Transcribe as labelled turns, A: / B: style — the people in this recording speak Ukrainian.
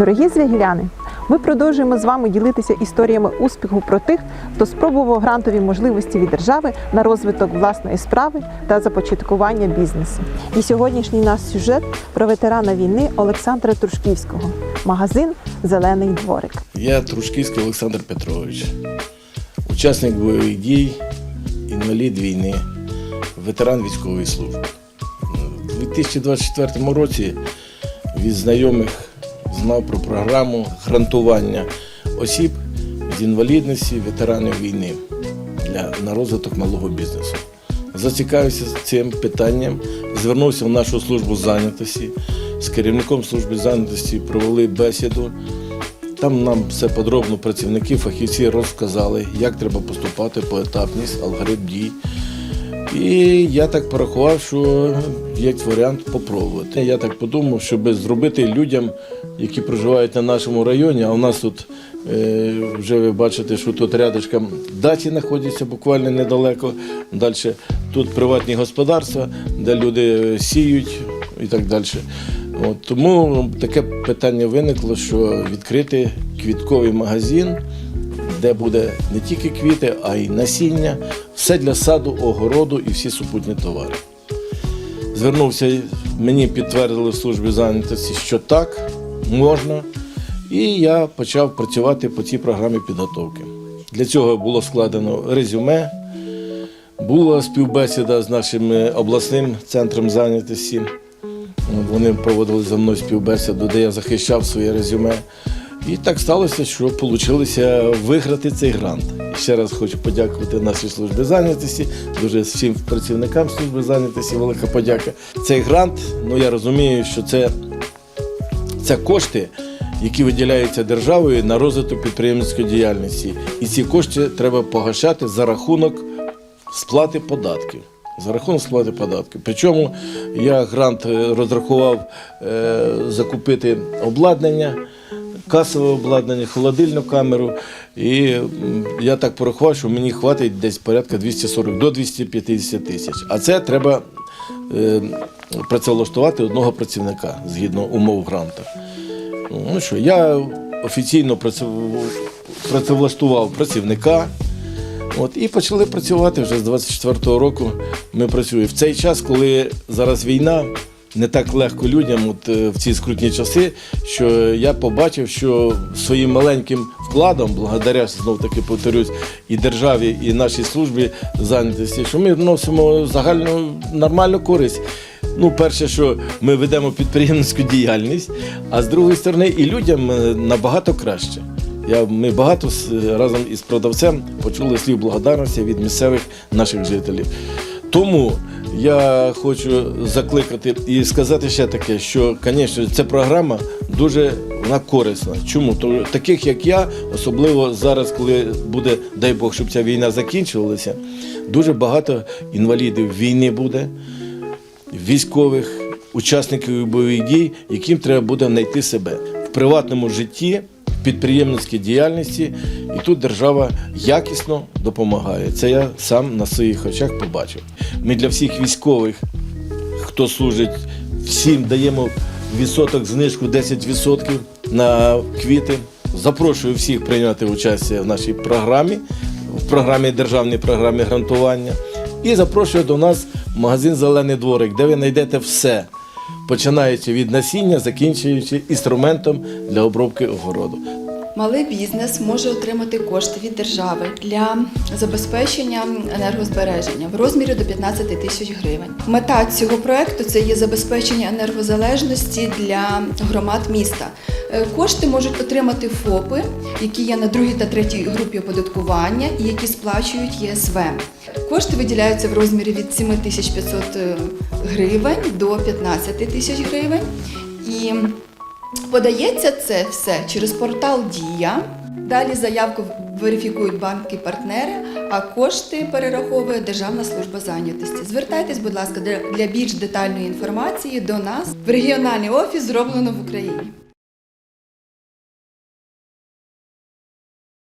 A: Дорогі звягіляни, ми продовжуємо з вами ділитися історіями успіху про тих, хто спробував грантові можливості від держави на розвиток власної справи та започаткування бізнесу. І сьогоднішній наш сюжет про ветерана війни Олександра Трушківського, магазин Зелений дворик.
B: Я Трушківський Олександр Петрович, учасник бойових дій, інвалід війни, ветеран військової служби. У 2024 році від знайомих знав про програму грантування осіб з інвалідності, ветеранів війни для на розвиток малого бізнесу. Зацікавився цим питанням, звернувся в нашу службу зайнятості. З керівником служби зайнятості провели бесіду. Там нам все подробно працівники, фахівці розказали, як треба поступати поетапність, алгоритм дій. І я так порахував, що є варіант попробувати. Я так подумав, щоб зробити людям, які проживають на нашому районі, а у нас тут е, вже ви бачите, що тут рядочком дачі знаходяться буквально недалеко. Далі тут приватні господарства, де люди сіють і так далі. От, тому таке питання виникло, що відкрити квітковий магазин, де буде не тільки квіти, а й насіння, все для саду, огороду і всі супутні товари. Звернувся, мені підтвердили в службі зайнятості, що так, можна. І я почав працювати по цій програмі підготовки. Для цього було складено резюме, була співбесіда з нашим е, обласним центром зайнятості. Вони проводили за мною співбесіду, де я захищав своє резюме. І так сталося, що вийшло виграти цей грант. Ще раз хочу подякувати нашій службі зайнятості, дуже всім працівникам служби зайнятості, велика подяка. Цей грант, ну я розумію, що це, це кошти, які виділяються державою на розвиток підприємницької діяльності. І ці кошти треба погашати за рахунок сплати податків. За рахунок сплати податків. Причому я грант е, розрахував е, закупити обладнання, касове обладнання, холодильну камеру. І я так порахував, що мені хватить десь порядка 240 до 250 тисяч. А це треба е, працевлаштувати одного працівника згідно умов гранту. Ну що, я офіційно працев- працевлаштував працівника. От, і почали працювати вже з 24-го року. Ми працюємо. В цей час, коли зараз війна, не так легко людям от, е, в ці скрутні часи, що я побачив, що своїм маленьким вкладом, благодаря знов таки повторюсь, і державі, і нашій службі зайнятості, що ми вносимо загальну нормальну користь. Ну, перше, що ми ведемо підприємницьку діяльність, а з другої сторони, і людям е, набагато краще. Я, ми багато разом із продавцем почули слів благодарності від місцевих наших жителів. Тому я хочу закликати і сказати ще таке, що, звісно, ця програма дуже вона корисна. Чому? Тому таких, як я, особливо зараз, коли буде, дай Бог, щоб ця війна закінчувалася, дуже багато інвалідів війни буде військових, учасників бойових дій, яким треба буде знайти себе в приватному житті, підприємницькій діяльності, і тут держава якісно допомагає. Це я сам на своїх очах побачив. Ми для всіх військових, хто служить, всім даємо відсоток знижку 10% на квіти. Запрошую всіх прийняти участь в нашій програмі, в програмі державній програмі грантування. І запрошую до нас магазин Зелений дворик, де ви знайдете все, починаючи від насіння, закінчуючи інструментом для обробки огороду.
C: Малий бізнес може отримати кошти від держави для забезпечення енергозбереження в розмірі до 15 тисяч гривень. Мета цього проекту це є забезпечення енергозалежності для громад міста. Е, Кошти можуть отримати ФОПи, які є на другій та третій групі оподаткування і які сплачують ЄСВ. Кошти виділяються в розмірі від 7500 гривень до 15 тисяч гривень. І Подається це все через портал Дія. Далі заявку верифікують банки-партнери, а кошти перераховує Державна служба зайнятості. Звертайтесь, будь ласка, для- більш детальної інформації до нас в регіональний офіс зроблено в Україні.